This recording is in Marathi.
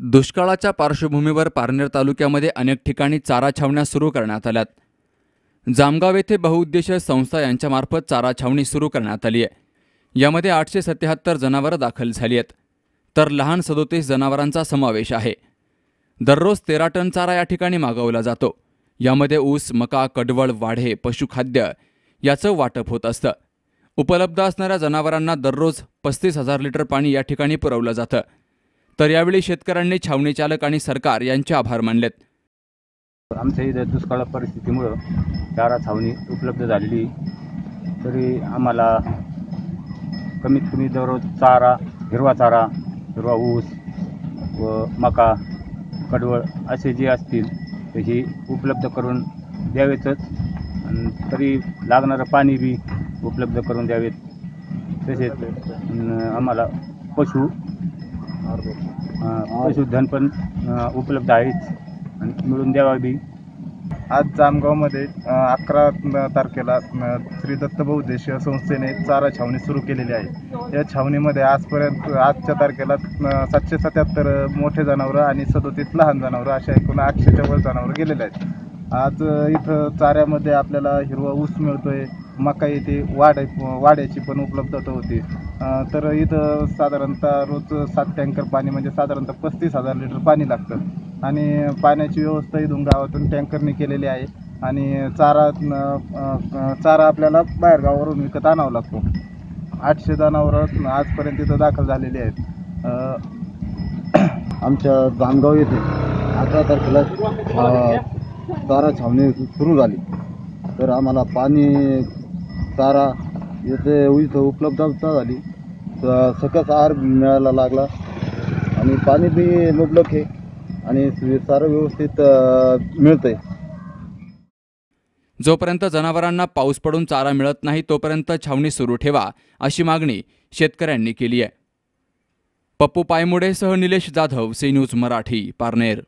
दुष्काळाच्या पार्श्वभूमीवर पारनेर तालुक्यामध्ये अनेक ठिकाणी चारा छावण्या सुरू करण्यात आल्यात. जामगाव येथे बहुउद्देशीय संस्था यांच्यामार्फत चारा छावणी सुरू करण्यात आली आहे. यामध्ये आठशे सत्याहत्तर जनावरं दाखल झाली आहेत. तर लहान सदोतीस जनावरांचा समावेश आहे. दररोज तेरा टन चारा या ठिकाणी मागवला जातो. यामध्ये ऊस मका कडवळ वाढे पशुखाद्य याचं वाटप होत असतं. उपलब्ध असणाऱ्या जनावरांना दररोज पस्तीस हजार लिटर पाणी या ठिकाणी पुरवलं जातं. तर यावेळी शेतकऱ्यांनी छावणी चालक आणि सरकार यांचे आभार मानलेत. आमच्या इथं दुष्काळ परिस्थितीमुळं चारा छावणी उपलब्ध झालेली तरी आम्हाला कमीत कमी दररोज चारा हिरवा चारा हिरवा ऊस व मका कडवळ असे जे असतील ते ही उपलब्ध करून द्यावेतच. आणि तरी लागणारं पाणी बी उपलब्ध करून द्यावेत. तसेच आम्हाला पशु पशुधन पण उपलब्ध आहेच. आणि मिळून द्यावा बी. आज जामगावमध्ये अकरा तारखेला श्री दत्त बहुउद्देशीय संस्थेने चारा छावणी सुरू केलेली आहे. या छावणीमध्ये आजपर्यंत आजच्या तारखेला सातशे सत्याहत्तर मोठे जनावरं आणि सदोतीस लहान जनावरं अशा एकूण आठशेच्या वर जनावरं गेलेले आहेत. आज इथं चाऱ्यामध्ये आपल्याला हिरवा ऊस मिळतोय. मका येथे वाढ वाड्याची पण उपलब्धता होती. तर इथं साधारणतः रोज सात टँकर पाणी म्हणजे साधारणतः पस्तीस हजार लिटर पाणी लागतं. आणि पाण्याची व्यवस्था इथून गावातून टँकरने केलेली आहे. आणि चारा चारा आपल्याला बाहेर गावावरून विकत आणावा लागतो. आठशे जनावरं आजपर्यंत इथं दाखल झालेली आहेत. आमच्या जामगाव येथे अठरा तारखेला चारा छावणी सुरू झाली. तर आम्हाला पाणी चारा येथे इथं उपलब्धता झाली. सकस आहार मिळायला लागला. आणि पाणी बी मुबलक आहे. आणि सारं व्यवस्थित अ, मिळतंय. जोपर्यंत जनावरांना पाऊस पडून चारा मिळत नाही तोपर्यंत छावणी सुरू ठेवा अशी मागणी शेतकऱ्यांनी केली आहे. पप्पू पायमुडेसह निलेश जाधव सी न्यूज मराठी पारनेर.